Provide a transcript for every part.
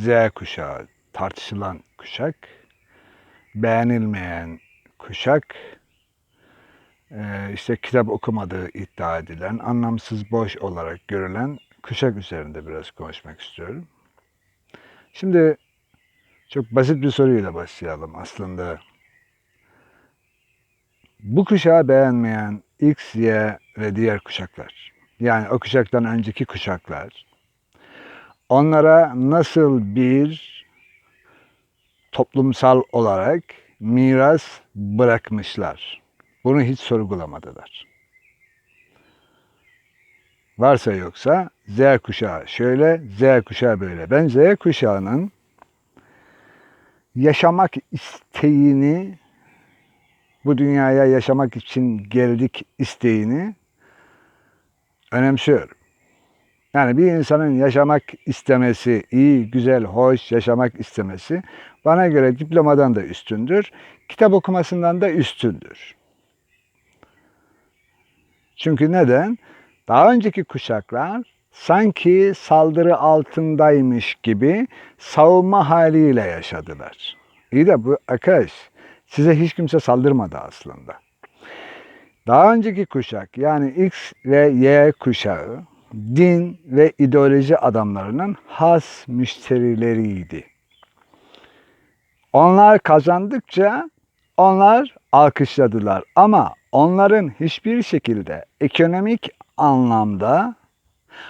Z kuşağı tartışılan kuşak, beğenilmeyen kuşak, e, işte kitap okumadığı iddia edilen, anlamsız boş olarak görülen kuşak üzerinde biraz konuşmak istiyorum. Şimdi çok basit bir soruyla başlayalım aslında. Bu kuşağı beğenmeyen X, Y ve diğer kuşaklar, yani o kuşaktan önceki kuşaklar, onlara nasıl bir toplumsal olarak miras bırakmışlar? Bunu hiç sorgulamadılar. Varsa yoksa Z kuşağı şöyle, Z kuşağı böyle. Ben Z kuşağının yaşamak isteğini, bu dünyaya yaşamak için geldik isteğini önemsiyorum. Yani bir insanın yaşamak istemesi, iyi, güzel, hoş yaşamak istemesi bana göre diplomadan da üstündür, kitap okumasından da üstündür. Çünkü neden? Daha önceki kuşaklar sanki saldırı altındaymış gibi savunma haliyle yaşadılar. İyi de bu arkadaş size hiç kimse saldırmadı aslında. Daha önceki kuşak yani X ve Y kuşağı din ve ideoloji adamlarının has müşterileriydi. Onlar kazandıkça onlar alkışladılar ama onların hiçbir şekilde ekonomik anlamda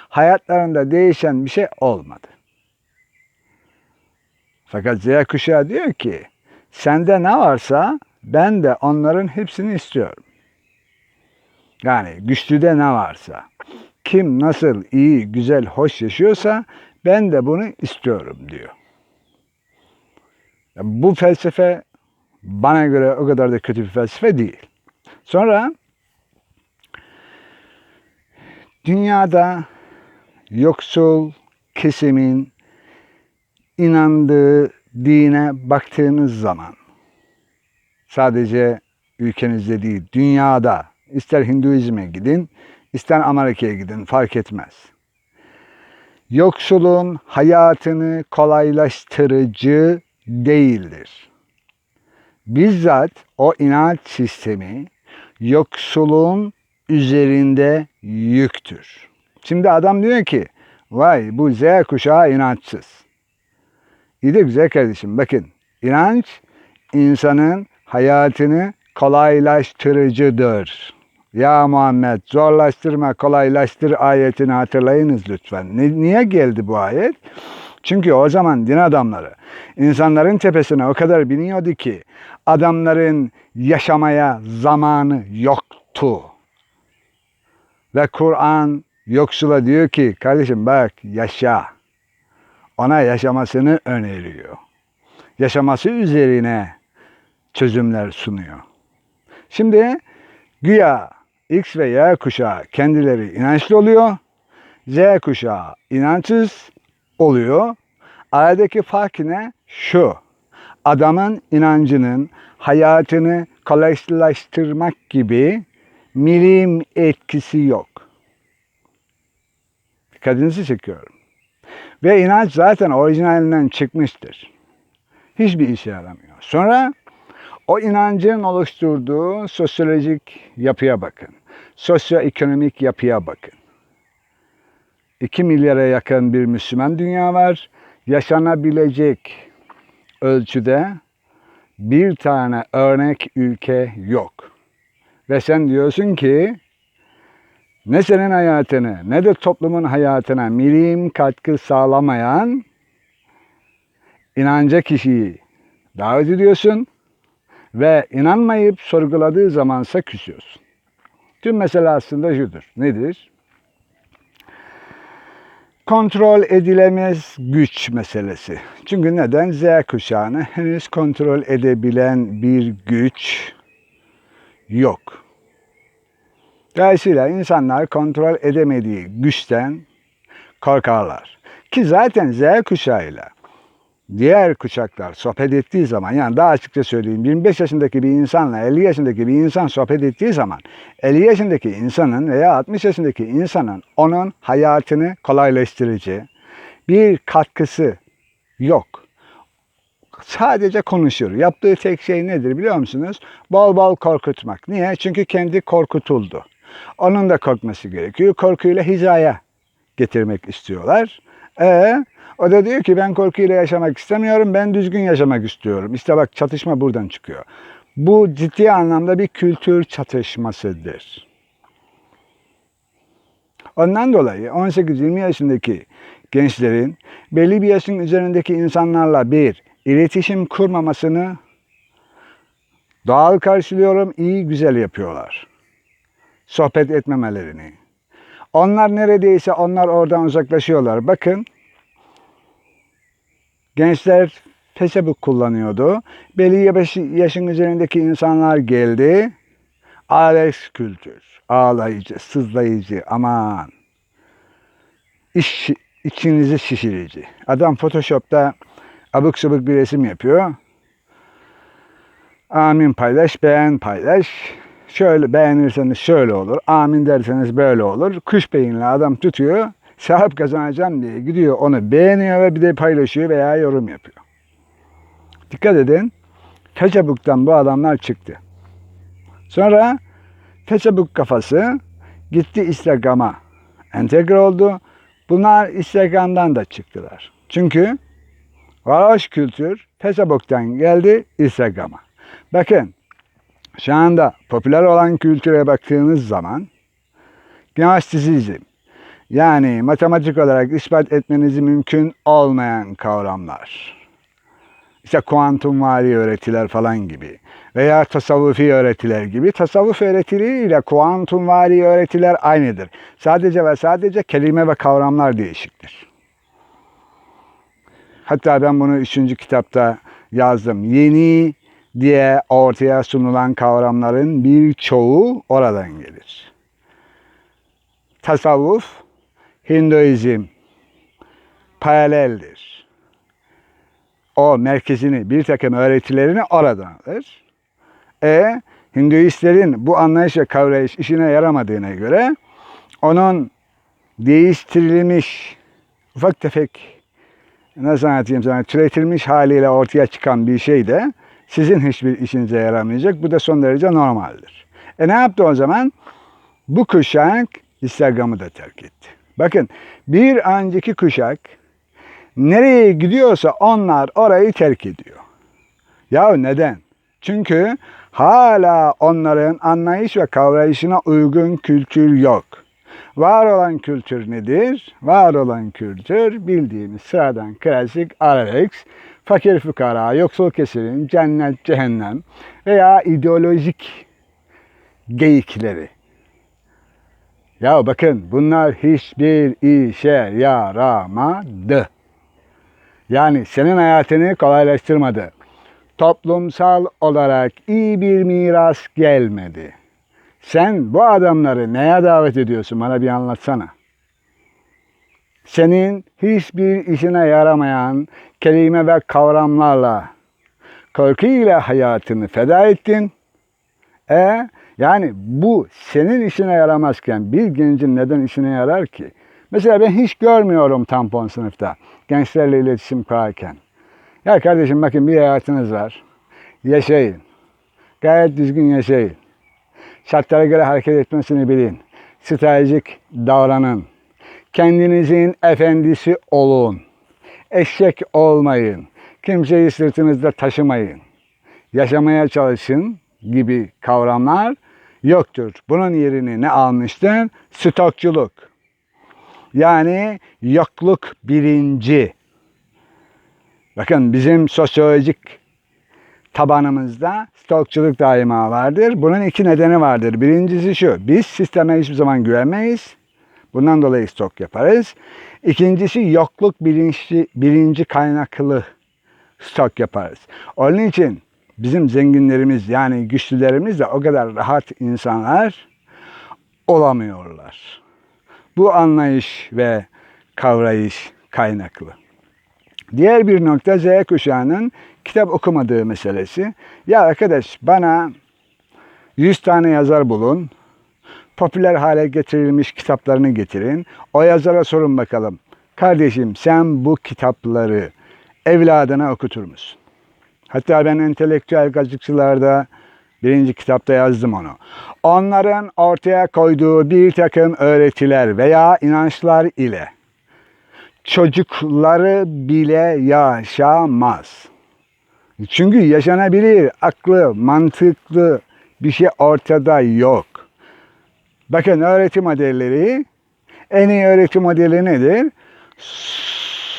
hayatlarında değişen bir şey olmadı. Fakat Z kuşağı diyor ki sende ne varsa ben de onların hepsini istiyorum. Yani güçlüde ne varsa, kim nasıl iyi, güzel, hoş yaşıyorsa ben de bunu istiyorum diyor. Bu felsefe bana göre o kadar da kötü bir felsefe değil. Sonra dünyada yoksul kesimin inandığı dine baktığınız zaman sadece ülkenizde değil dünyada ister Hinduizme gidin ister Amerika'ya gidin fark etmez. Yoksulun hayatını kolaylaştırıcı değildir. Bizzat o inanç sistemi yoksulun üzerinde yüktür. Şimdi adam diyor ki vay bu Z kuşağı inançsız. İyi de güzel kardeşim bakın inanç insanın hayatını kolaylaştırıcıdır. Ya Muhammed zorlaştırma kolaylaştır ayetini hatırlayınız lütfen. niye geldi bu ayet? Çünkü o zaman din adamları insanların tepesine o kadar biniyordu ki adamların yaşamaya zamanı yoktu. Ve Kur'an yoksula diyor ki kardeşim bak yaşa. Ona yaşamasını öneriyor. Yaşaması üzerine çözümler sunuyor. Şimdi güya X ve Y kuşağı kendileri inançlı oluyor. Z kuşağı inançsız oluyor. Aradaki fark ne? Şu. Adamın inancının hayatını kolaylaştırmak gibi milim etkisi yok. Dikkatinizi çekiyorum. Ve inanç zaten orijinalinden çıkmıştır. Hiçbir işe yaramıyor. Sonra o inancın oluşturduğu sosyolojik yapıya bakın. Sosyoekonomik yapıya bakın. 2 milyara yakın bir Müslüman dünya var. Yaşanabilecek ölçüde bir tane örnek ülke yok. Ve sen diyorsun ki ne senin hayatını ne de toplumun hayatına milim katkı sağlamayan inanca kişiyi davet ediyorsun ve inanmayıp sorguladığı zamansa küsüyorsun. Tüm mesele aslında şudur. Nedir? Kontrol edilemez güç meselesi. Çünkü neden? Z kuşağını henüz kontrol edebilen bir güç yok. Dolayısıyla insanlar kontrol edemediği güçten korkarlar. Ki zaten Z kuşağıyla diğer kuşaklar sohbet ettiği zaman yani daha açıkça söyleyeyim 25 yaşındaki bir insanla 50 yaşındaki bir insan sohbet ettiği zaman 50 yaşındaki insanın veya 60 yaşındaki insanın onun hayatını kolaylaştırıcı bir katkısı Yok. Sadece konuşuyor. Yaptığı tek şey nedir biliyor musunuz? Bol bol korkutmak. Niye? Çünkü kendi korkutuldu. Onun da korkması gerekiyor. Korkuyla hizaya getirmek istiyorlar. E o da diyor ki ben korkuyla yaşamak istemiyorum. Ben düzgün yaşamak istiyorum. İşte bak çatışma buradan çıkıyor. Bu ciddi anlamda bir kültür çatışmasıdır. Ondan dolayı 18-20 yaşındaki gençlerin belli bir yaşın üzerindeki insanlarla bir iletişim kurmamasını doğal karşılıyorum, iyi güzel yapıyorlar. Sohbet etmemelerini. Onlar neredeyse onlar oradan uzaklaşıyorlar. Bakın gençler Facebook kullanıyordu. Belli yaş- yaşın üzerindeki insanlar geldi. Alex kültür. Ağlayıcı, sızlayıcı, aman. İş, içinizi şişirici. Adam Photoshop'ta abuk sabuk bir resim yapıyor. Amin paylaş, beğen paylaş. Şöyle beğenirseniz şöyle olur. Amin derseniz böyle olur. Kuş beyinli adam tutuyor. Sahip kazanacağım diye gidiyor onu beğeniyor ve bir de paylaşıyor veya yorum yapıyor. Dikkat edin. Facebook'tan bu adamlar çıktı. Sonra Facebook kafası gitti Instagram'a entegre oldu. Bunlar Instagram'dan da çıktılar. Çünkü varoş kültür Facebook'tan geldi Instagram'a. Bakın şu anda popüler olan kültüre baktığınız zaman Gnostisizm yani matematik olarak ispat etmenizi mümkün olmayan kavramlar. İşte kuantum vari öğretiler falan gibi veya tasavvufi öğretiler gibi. Tasavvuf öğretileriyle kuantum vari öğretiler aynıdır. Sadece ve sadece kelime ve kavramlar değişiktir. Hatta ben bunu üçüncü kitapta yazdım. Yeni diye ortaya sunulan kavramların birçoğu oradan gelir. Tasavvuf, Hinduizm paraleldir. O merkezini, bir takım öğretilerini oradan alır. E, Hinduistlerin bu anlayış ve kavrayış işine yaramadığına göre onun değiştirilmiş ufak tefek nasıl anlatayım sana türetilmiş haliyle ortaya çıkan bir şey de sizin hiçbir işinize yaramayacak. Bu da son derece normaldir. E ne yaptı o zaman? Bu kuşak Instagram'ı da terk etti. Bakın bir önceki kuşak nereye gidiyorsa onlar orayı terk ediyor. Ya neden? Çünkü hala onların anlayış ve kavrayışına uygun kültür yok. Var olan kültür nedir? Var olan kültür bildiğimiz sıradan klasik Alex, fakir fukara, yoksul kesimin cennet, cehennem veya ideolojik geyikleri. Ya bakın bunlar hiçbir işe yaramadı. Yani senin hayatını kolaylaştırmadı. Toplumsal olarak iyi bir miras gelmedi. Sen bu adamları neye davet ediyorsun bana bir anlatsana. Senin hiçbir işine yaramayan kelime ve kavramlarla korkuyla hayatını feda ettin. E yani bu senin işine yaramazken bir gencin neden işine yarar ki? Mesela ben hiç görmüyorum tampon sınıfta gençlerle iletişim kurarken. Ya kardeşim bakın bir hayatınız var. Yaşayın. Gayet düzgün yaşayın. Şartlara göre hareket etmesini bilin. Stratejik davranın. Kendinizin efendisi olun. Eşek olmayın. Kimseyi sırtınızda taşımayın. Yaşamaya çalışın gibi kavramlar yoktur. Bunun yerini ne almıştır? Stokçuluk. Yani yokluk bilinci. Bakın bizim sosyolojik tabanımızda stokçuluk daima vardır. Bunun iki nedeni vardır. Birincisi şu, biz sisteme hiçbir zaman güvenmeyiz. Bundan dolayı stok yaparız. İkincisi yokluk bilinci, bilinci kaynaklı stok yaparız. Onun için bizim zenginlerimiz yani güçlülerimiz de o kadar rahat insanlar olamıyorlar. Bu anlayış ve kavrayış kaynaklı. Diğer bir nokta Z kuşağının kitap okumadığı meselesi. Ya arkadaş bana 100 tane yazar bulun. Popüler hale getirilmiş kitaplarını getirin. O yazara sorun bakalım. Kardeşim sen bu kitapları evladına okutur musun? Hatta ben entelektüel kazıkçılarda birinci kitapta yazdım onu. Onların ortaya koyduğu bir takım öğretiler veya inançlar ile çocukları bile yaşamaz. Çünkü yaşanabilir, aklı, mantıklı bir şey ortada yok. Bakın öğretim modelleri, en iyi öğretim modeli nedir?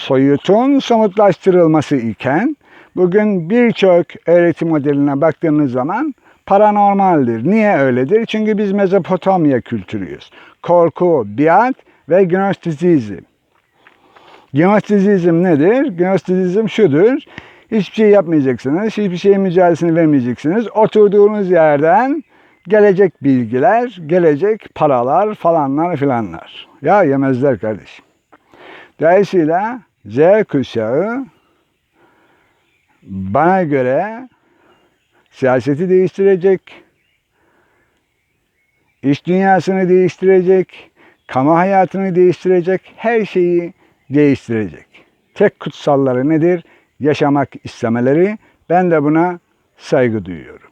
Soyutun somutlaştırılması iken, bugün birçok öğretim modeline baktığınız zaman paranormaldir. Niye öyledir? Çünkü biz Mezopotamya kültürüyüz. Korku, biat ve gnostizm. Gnostizm nedir? Gnostizm şudur. Hiçbir şey yapmayacaksınız. Hiçbir şeyin mücadelesini vermeyeceksiniz. Oturduğunuz yerden gelecek bilgiler, gelecek paralar falanlar filanlar. Ya yemezler kardeşim. Dolayısıyla Z kuşağı bana göre siyaseti değiştirecek, iş dünyasını değiştirecek, kamu hayatını değiştirecek, her şeyi değiştirecek. Tek kutsalları nedir? Yaşamak istemeleri. Ben de buna saygı duyuyorum.